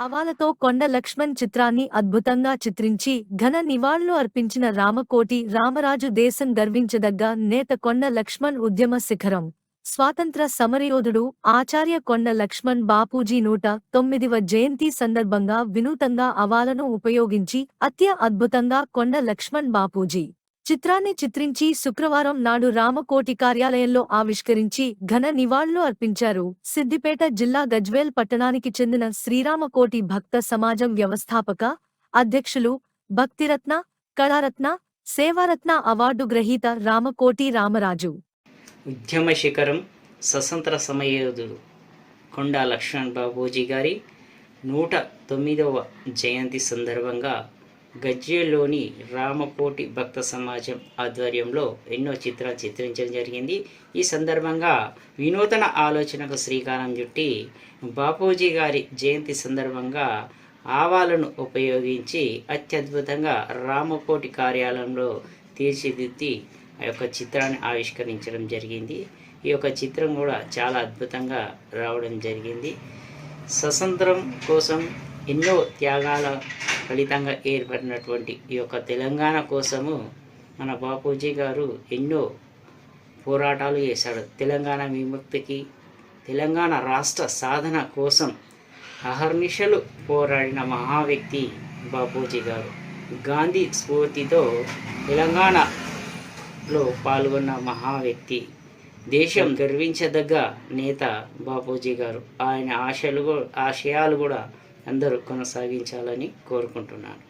అవాలతో కొండ లక్ష్మణ్ చిత్రాన్ని అద్భుతంగా చిత్రించి ఘన నివాళులు అర్పించిన రామకోటి రామరాజు దేశం గర్వించదగ్గ నేత కొండ లక్ష్మణ్ ఉద్యమ శిఖరం. స్వాతంత్ర సమరయోధుడు ఆచార్య కొండ లక్ష్మణ్ బాపూజీ నూట తొమ్మిదివ జయంతి సందర్భంగా వినూతంగా అవాలను ఉపయోగించి అత్య అద్భుతంగా కొండ లక్ష్మణ్ బాపూజీ చిత్రాన్ని చిత్రించి శుక్రవారం నాడు రామకోటి కార్యాలయంలో ఆవిష్కరించి ఘన నివాళులు అర్పించారు. సిద్దిపేట జిల్లా గజ్వేల్ పట్టణానికి చెందిన శ్రీరామకోటి భక్త సమాజం వ్యవస్థాపక అధ్యక్షులు భక్తిరత్న కళారత్న సేవారత్న అవార్డు గ్రహీత రామకోటి రామరాజు. ఉద్యమ శిఖరం స్వతంత్ర సమయోధుడు కొండా లక్ష్మణ్ బాబూజీ గారి నూట తొమ్మిదవ జయంతి సందర్భంగా గజ్వేల్లోని రామకోటి భక్త సమాజం ఆధ్వర్యంలో ఎన్నో చిత్రాలు చిత్రించడం జరిగింది. ఈ సందర్భంగా వినూతన ఆలోచనకు శ్రీకారం చుట్టి బాపూజీ గారి జయంతి సందర్భంగా ఆవాలను ఉపయోగించి అత్యద్భుతంగా రామకోటి కార్యాలయంలో తీర్చిదిద్ది ఆ యొక్క చిత్రాన్ని ఆవిష్కరించడం జరిగింది. ఈ యొక్క చిత్రం కూడా చాలా అద్భుతంగా రావడం జరిగింది. స్వతంత్రం కోసం ఎన్నో త్యాగాల ఫలితంగా ఏర్పడినటువంటి ఈ యొక్క తెలంగాణ కోసము మన బాపూజీ గారు ఎన్నో పోరాటాలు చేశాడు. తెలంగాణ విముక్తికి తెలంగాణ రాష్ట్ర సాధన కోసం అహర్నిశలు పోరాడిన మహా వ్యక్తి బాపూజీ గారు. గాంధీ స్ఫూర్తితో తెలంగాణలో పాల్గొన్న మహా వ్యక్తి దేశం గర్వించదగ్గ నేత బాపూజీ గారు. ఆయన ఆశలు ఆశయాలు కూడా అందరూ కొనసాగించాలని కోరుకుంటున్నాను.